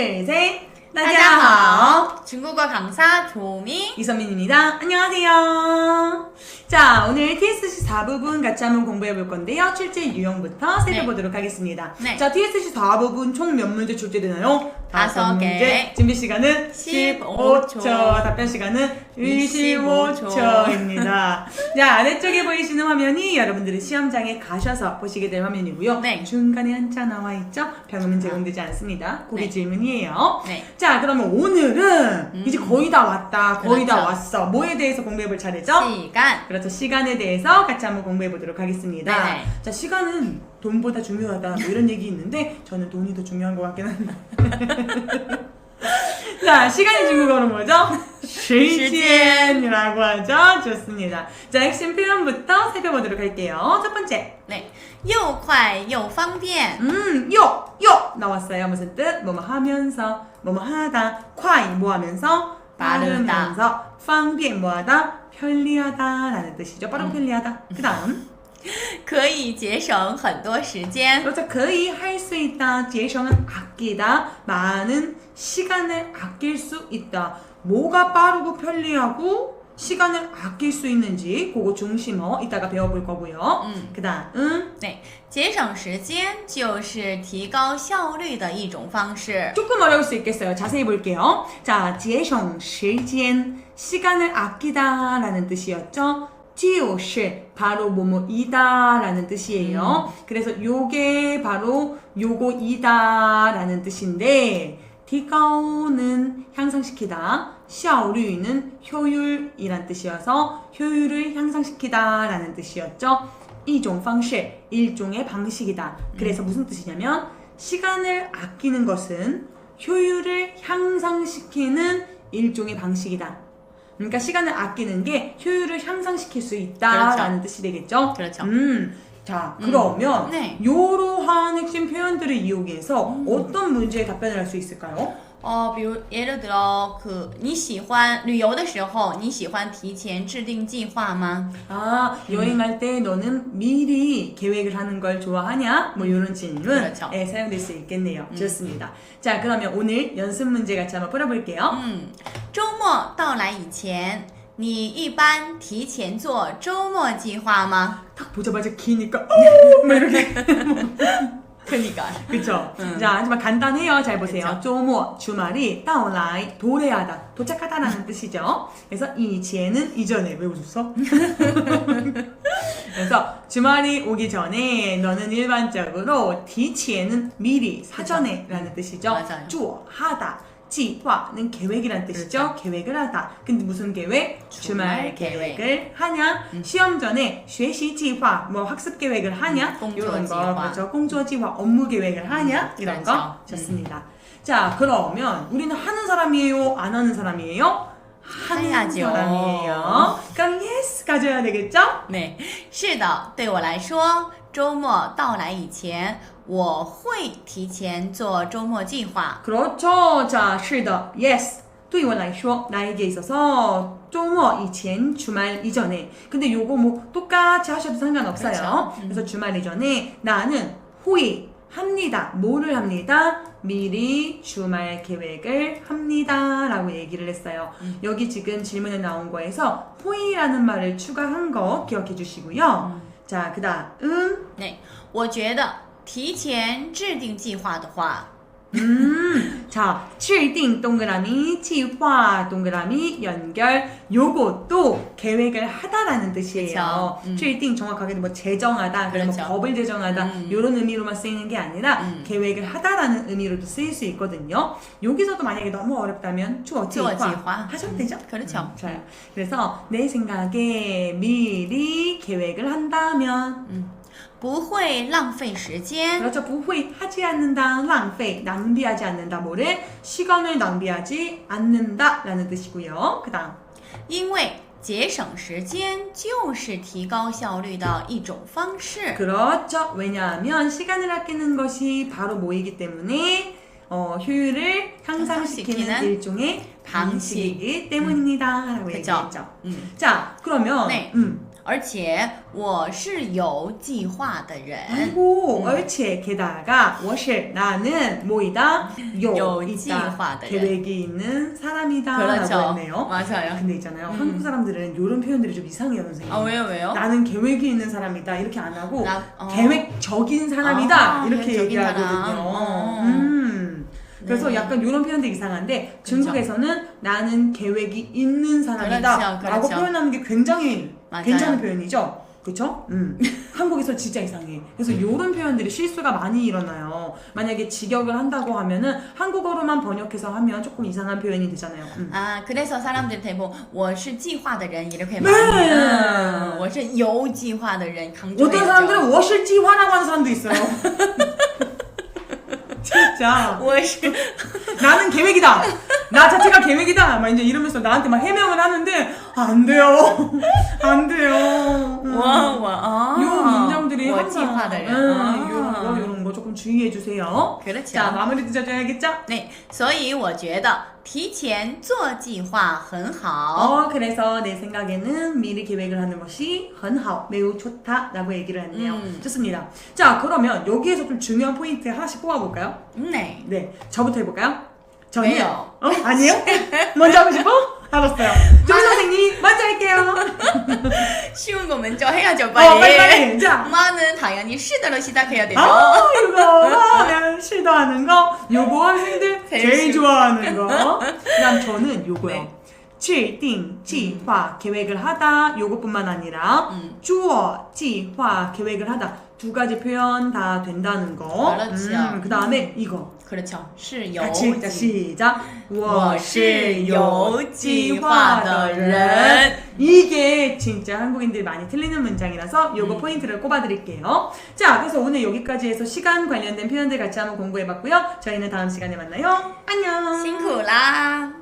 tres. ¡Eh! 중국어 강사 조미 이선민입니다. 안녕하세요. 자, 오늘 TSC 4부분 같이 한번 공부해 볼 건데요. 출제 유형부터 살펴보도록 네. 하겠습니다. 네. 자, TSC 4부분 총 몇 문제 출제되나요? 다섯 개. 문제. 준비 시간은 15초. 15초. 답변 시간은 25초입니다. 자, 아래쪽에 보이시는 화면이 여러분들이 시험장에 가셔서 보시게 될 화면이고요. 네. 중간에 한자 나와 있죠? 병음은 제공되지 않습니다. 고기 네. 질문이에요. 네. 자, 그러면 오늘은 음. 이제 거의 다 왔다. 거의 다 그렇죠. 왔어. 뭐에 대해서 공부해 볼 차례죠? 시간. 그렇죠. 시간에 대해서 같이 한번 공부해 보도록 하겠습니다. 네네. 자, 시간은 돈보다 중요하다. 뭐 이런 얘기 있는데 저는 돈이 더 중요한 것 같긴 한데. 자, 시간이 중국어로 뭐죠? 시간이라고 하죠. 좋습니다. 자, 핵심 표현부터 살펴보도록 할게요. 첫 번째. 네. 又快又方便. 음, 요, 요 나왔어요. 무슨 뜻? 뭐뭐 하면서, 뭐뭐 하다, 콰이 뭐 하면서, 빠르다. 빠르면서, 方便 뭐하다, 편리하다라는 뜻이죠. 빠르고 편리하다. 그 다음, 可以节省很多时间. 그렇죠. 거의 할 수 있다. 제성은 아끼다. 많은 시간을 아낄 수 있다. 뭐가 빠르고 편리하고 시간을 아낄 수 있는지 그거 중심어 이따가 배워볼 거고요. 음. 그 다음, 对，节省时间就是提高效率的一种方式。 조금 어려울 수 있겠어요. 자세히 볼게요. 자, 节省时间 시간을 아끼다라는 뜻이었죠. 就是 바로 뭐뭐이다라는 뜻이에요. 그래서 요게 바로 요거이다라는 뜻인데 提高는 향상시키다, 效率는 효율이란 뜻이어서 효율을 향상시키다 라는 뜻이었죠. 이종 방식, 일종의 방식이다. 그래서 무슨 뜻이냐면 시간을 아끼는 것은 효율을 향상시키는 일종의 방식이다. 그러니까 시간을 아끼는 게 효율을 향상시킬 수 있다라는 뜻이 되겠죠. 그렇죠. 음, 자 그러면 네. 이러한 핵심 표현들을 이용해서 어떤 문제에 답변을 할 수 있을까요? 哦，比如예를 들어 그你喜欢旅游的时候，你喜欢提前制定计划吗？ 아 여행할 때 너는 미리 계획을 하는 걸 좋아하냐? 뭐 이런 질문 그렇죠. 에 사용될 수 있겠네요. 좋습니다. 자 그러면 오늘 연습 문제 같이 한번 풀어볼게요. 嗯，周末到来以前，你一般提前做周末计划吗？ 딱 보자마자 기니까 어! 막 이렇게 그니까. 그쵸? 음. 자 하지만 간단해요. 잘 보세요. 그쵸. 조모 주말이 따오라이 도래하다 도착하다라는 뜻이죠. 그래서 이지에는 이전에 왜 웃었어? 그래서 주말이 오기 전에 너는 일반적으로 디치에는 미리 사전에라는 뜻이죠. 맞아요. 주어 하다. 지화는 계획이란 뜻이죠. 계획을 하다. 근데 무슨 계획? 주말 주말 계획. 계획을 하냐? 시험 전에 学习 计划, 뭐 학습 계획을 하냐? 음, 이런 거 공조计划. 그렇죠. 공조计划, 업무 계획을 하냐? 이런 거 그렇죠. 좋습니다. 자, 그러면 우리는 하는 사람이에요? 안 하는 사람이에요? 하는 해야죠. 사람이에요. 그럼 yes 가져야 되겠죠? 对，是的，对我来说，周末到来以前， 我会提前做周末计划。 그렇죠. 자, 是的. yes. 对我来说, 나에게 있어서周末 이前주말 이전에. 근데 요거 뭐 똑같이 하셔도 상관없어요. 그렇죠. 음. 그래서 주말 이전에 나는 후이 합니다. 뭐를 합니다? 미리 주말 계획을 합니다. 라고 얘기를 했어요. 음. 여기 지금 질문에 나온 거에서 후이라는 말을 추가한 거 기억해 주시고요. 음. 자, 그 다음 对，我觉得 提前制定计划的话， 음, 자, 制定 동그라미, 计划 동그라미, 연결. 요것도 계획을 하다라는 뜻이에요. 그쵸. 음. 制定 정확하게 뭐 제정하다, 그래서 뭐 그렇죠. 법을 제정하다 음. 이런 의미로만 쓰이는 게 아니라 음. 계획을 하다라는 의미로도 쓰일 수 있거든요. 여기서도 만약에 너무 어렵다면 做计划 주어지화 하셔도 되죠? 그렇죠. 음, 좋아요. 그래서 내 생각에 미리 계획을 한다면 不会浪费时间。 그렇죠. 부회 하지 않는다, 낭페 낭비하지 않는다, 뭐를 시간을 낭비하지 않는다라는 뜻이고요. 그다음 因为节省时间就是提高效率的一种方式。 그렇죠. 왜냐하면 시간을 아끼는 것이 바로 뭐이기 때문에 어, 효율을 향상시키는 향상시키는 일종의 방식. 방식이기 때문이다라고 그쵸. 얘기했죠. 嗯， 자, 그러면 네. 음, 而且我是有计划的人。 그리고 얼체 게다가 我是 나는 뭐이다? 요, 요 있다.计划的人. 계획이 있는 사람이다 그렇죠. 라고 했네요. 맞아요. 근데 있잖아요. 한국 사람들은 이런 표현들이 좀 이상해요, 선생님. 아 왜요 왜요? 나는 계획이 있는 사람이다 이렇게 안 하고 나- 어. 계획적인 사람이다 아, 이렇게 계획적인 얘기하거든요. 사람. 어. 음. 그래서 네. 약간 이런 표현도 이상한데 그렇죠. 중국에서는 나는 계획이 있는 사람이다 그렇죠, 라고 그렇죠. 표현하는 게 굉장히 맞아요. 괜찮은 표현이죠. 그렇죠? 음. 한국에서 진짜 이상해. 그래서 이런 표현들이 실수가 많이 일어나요. 만약에 직역을 한다고 하면은 한국어로만 번역해서 하면 조금 이상한 표현이 되잖아요. 음. 아 그래서 사람들 대부분 我是计划的人 이렇게 네. 많이 음, 我是有计划的人 강조해야죠. 어떤 사람들은 워실지화라고 하는 사람도 있어요. 진짜 我是 나는 계획이다. 나 자체가 계획이다. 막 이제 이러면서 나한테 막 해명을 하는데 안 돼요. 안 돼요. 음. 我我啊 요 문장들이 我 항상 计划的人 음, 啊 이런 거 이런 거 조금 주의해 주세요. 그렇죠. 자 마무리 드려줘야겠죠? 对，所以我觉得提前做计划很好。 어 그래서 내 생각에는 미리 계획을 하는 것이 很好 매우 좋다라고 얘기를 했네요. 음. 좋습니다. 자 그러면 여기에서 좀 중요한 포인트 하나씩 뽑아볼까요? 네. 네, 저부터 해볼까요? 저는 왜요? 어 아니에요? 먼저 하고 싶어? 알았어요. 조미 선생님 먼저 할게요. 쉬운 거 먼저 해야죠, 어 빨리 빨리. 빨리. 자, 엄마는 당연히 시대로 시작해야 되죠. 아 이거 하면 시도하는 거, 요거 학생들 제일 제일 쉬워. 좋아하는 거. 그다음 저는 요거요. 네. 制定计划 계획을 하다 요것뿐만 아니라 음. 做计划 계획을 하다 두 가지 표현 다 된다는 거. 그렇죠. 그 다음에 이거. 그렇죠. 是有 같이 읽자 시작. 我是有计划的人。 이게 진짜 한국인들이 많이 틀리는 문장이라서 요거 음. 포인트를 꼽아드릴게요. 자, 그래서 오늘 여기까지 해서 시간 관련된 표현들 같이 한번 공부해봤고요. 저희는 다음 시간에 만나요. 안녕. 辛苦啦。